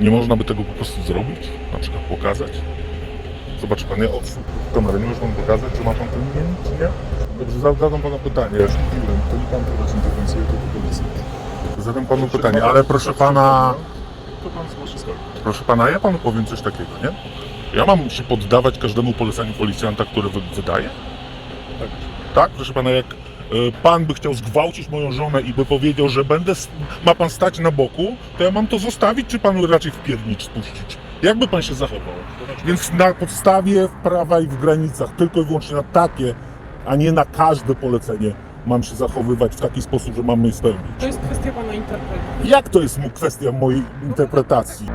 Nie można by tego po prostu zrobić? Na przykład pokazać? Zobaczy pan, ja od kamery nie może pan pokazać, czy ma pan ten imię, czy nie? Dobrze, za- zadam panu pytanie. Piłem, to nie pan prowadzi interwencję jako policji. Zadam panu pytanie, ale proszę pana, To pan zgłosi skargę. proszę pana, ja panu powiem coś takiego, nie? Ja mam się poddawać każdemu poleceniu policjanta, który wy, wydaje? Tak. Tak, proszę pana, jak pan by chciał zgwałcić moją żonę i by powiedział, że będę, ma pan stać na boku, to ja mam to zostawić, czy panu raczej w piernicz spuścić? Jakby pan się zachował? Więc na podstawie prawa i w granicach, tylko i wyłącznie na takie, a nie na każde polecenie mam się zachowywać w taki sposób, że mam je spełnić. To jest kwestia pana interpretacji. Jak to jest kwestia mojej interpretacji?